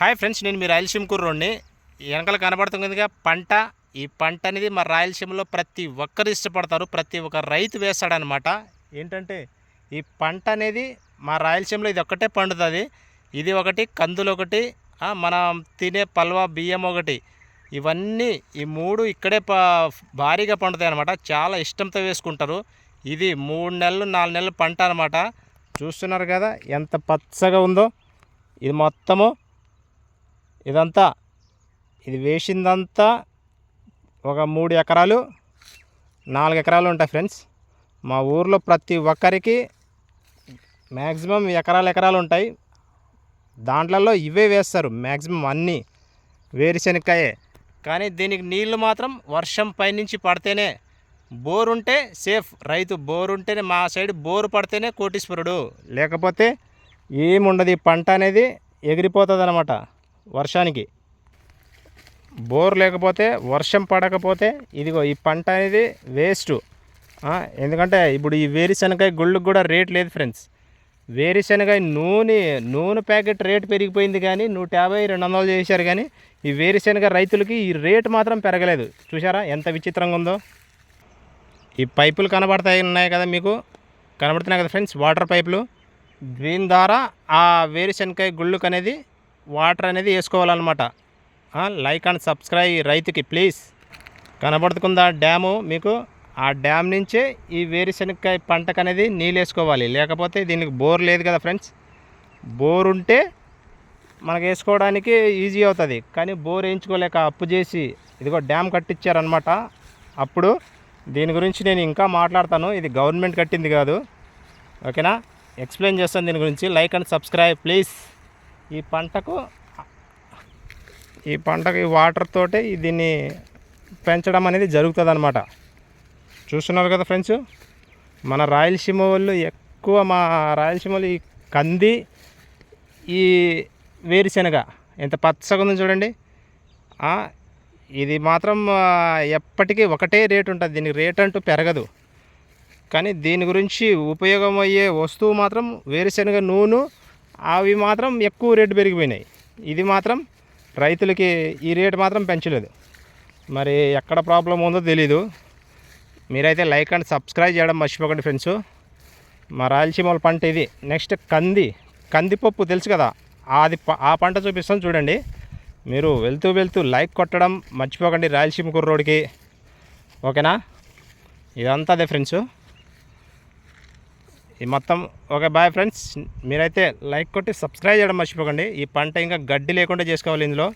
Hi friends నేను మీ రాయలసీమ కుర్రోడిని. వెనకాల కనబడుతుందిగా పంట. ఈ పంట అనేది మా రాయలసీమలో ప్రతి ఒక్కరు ఇష్టపడతారు ప్రతి ఒక్క రైతు వేస్తాడనమాట. ఏంటంటే ఈ పంట అనేది మా రాయలసీమలో ఇది ఒక్కటే పండుతుంది. ఇది ఒకటి కందులు ఒకటి మనం తినే పల్వ బియ్యం ఒకటి. ఇవన్నీ ఈ మూడు ఇక్కడే ప భారీగా పండుతాయి అనమాట. చాలా ఇష్టంతో వేసుకుంటారు. ఇది మూడు నెలలు నాలుగు నెలలు పంట అనమాట. చూస్తున్నారు కదా ఎంత పచ్చగా ఉందో. ఇది మొత్తము ఇదంతా. ఇది వేసిందంతా ఒక మూడు ఎకరాలు నాలుగు ఎకరాలు ఉంటాయి ఫ్రెండ్స్. మా ఊర్లో ప్రతి ఒక్కరికి మ్యాక్సిమం ఎకరాలు ఎకరాలు ఉంటాయి. దాంట్లలో ఇవే వేస్తారు మ్యాక్సిమం అన్నీ వేరుశెనక్కాయే కానీ దీనికి నీళ్ళు మాత్రం వర్షం పైనుంచి పడితేనే బోర్ ఉంటే సేఫ్. రైతు బోర్ ఉంటేనే మా సైడ్ బోరు పడితేనే కోటీశ్వరుడు. లేకపోతే ఏముండదు ఈ పంట అనేది ఎగిరిపోతుంది అనమాట వర్షానికి. బోర్ లేకపోతే వర్షం పడకపోతే ఇదిగో ఈ పంట అనేది వేస్ట్. ఎందుకంటే ఇప్పుడు ఈ వేరుశనగకాయ గుళ్ళకు కూడా రేట్ లేదు ఫ్రెండ్స్. వేరుశనగకాయ నూనె నూనె ప్యాకెట్ రేట్ పెరిగిపోయింది కానీ నూట యాభై రెండు వందలు చేశారు కానీ ఈ వేరుశనగ రైతులకి ఈ రేటు మాత్రం పెరగలేదు. చూసారా ఎంత విచిత్రంగా ఉందో? ఈ పైపులు కనబడతాయి ఉన్నాయి కదా మీకు? కనబడుతున్నాయి కదా ఫ్రెండ్స్? వాటర్ పైపులు. దీని ద్వారా ఆ వేరుశనగకాయ గుళ్ళకు అనేది వాటర్ అనేది వేసుకోవాలన్నమాట. లైక్ అండ్ సబ్స్క్రైబ్ రైతుకి ప్లీజ్. కనబడుతుందా డ్యాము మీకు? ఆ డ్యామ్ నుంచే ఈ వేరుశనగకాయ పంటకు అనేది నీళ్ళు వేసుకోవాలి. లేకపోతే దీనికి బోర్ లేదు కదా ఫ్రెండ్స్. బోర్ ఉంటే మనకు వేసుకోవడానికి ఈజీ అవుతుంది. కానీ బోర్ వేయించుకోలేక అప్పు చేసి ఇదిగో డ్యామ్ కట్టించారనమాట అప్పుడు దీని గురించి నేను ఇంకా మాట్లాడతాను. ఇది గవర్నమెంట్ కట్టింది కాదు. ఓకేనా? ఎక్స్ప్లెయిన్ చేస్తాను దీని గురించి. Like and subscribe please. ఈ పంటకు ఈ పంటకి వాటర్ తోటే దీన్ని పెంచడం అనేది జరుగుతుంది అనమాట చూస్తున్నారు కదా ఫ్రెండ్స్? మన రాయలసీమ వాళ్ళు ఎక్కువ మా రాయలసీమ వాళ్ళు ఈ కంది ఈ వేరుశనగ ఎంత పచ్చగా ఉందో చూడండి. ఇది మాత్రం ఎప్పటికీ ఒకటే రేటు ఉంటుంది. దీనికి రేట్ అంటూ పెరగదు. కానీ దీని గురించి ఉపయోగమయ్యే వస్తువు మాత్రం వేరుశనగ నూనె అవి మాత్రం ఎక్కువ రేటు పెరిగిపోయినాయి. ఇది మాత్రం రైతులకి ఈ రేటు మాత్రం పెంచలేదు. మరి ఎక్కడ ప్రాబ్లం ఉందో తెలీదు. మీరైతే లైక్ అండ్ సబ్స్క్రైబ్ చేయడం మర్చిపోకండి ఫ్రెండ్స్. మా రాయలసీమ వాళ్ళ పంట ఇది. నెక్స్ట్ కంది. కందిపప్పు తెలుసు కదా? అది ఆ పంట చూపిస్తాను చూడండి. మీరు వెళ్తూ వెళ్తూ లైక్ కొట్టడం మర్చిపోకండి రాయలసీమ కుర్రోడికి. ఓకేనా? ఇదంతా అదే ఫ్రెండ్స్. ఈ మొత్తం ఓకే బాయ్ ఫ్రెండ్స్ మీరైతే లైక్ కొట్టి సబ్స్క్రైబ్ చేయడం మర్చిపోకండి. ఈ పంట ఇంకా గడ్డి లేకుండా చేసుకోవాలి ఇందులో.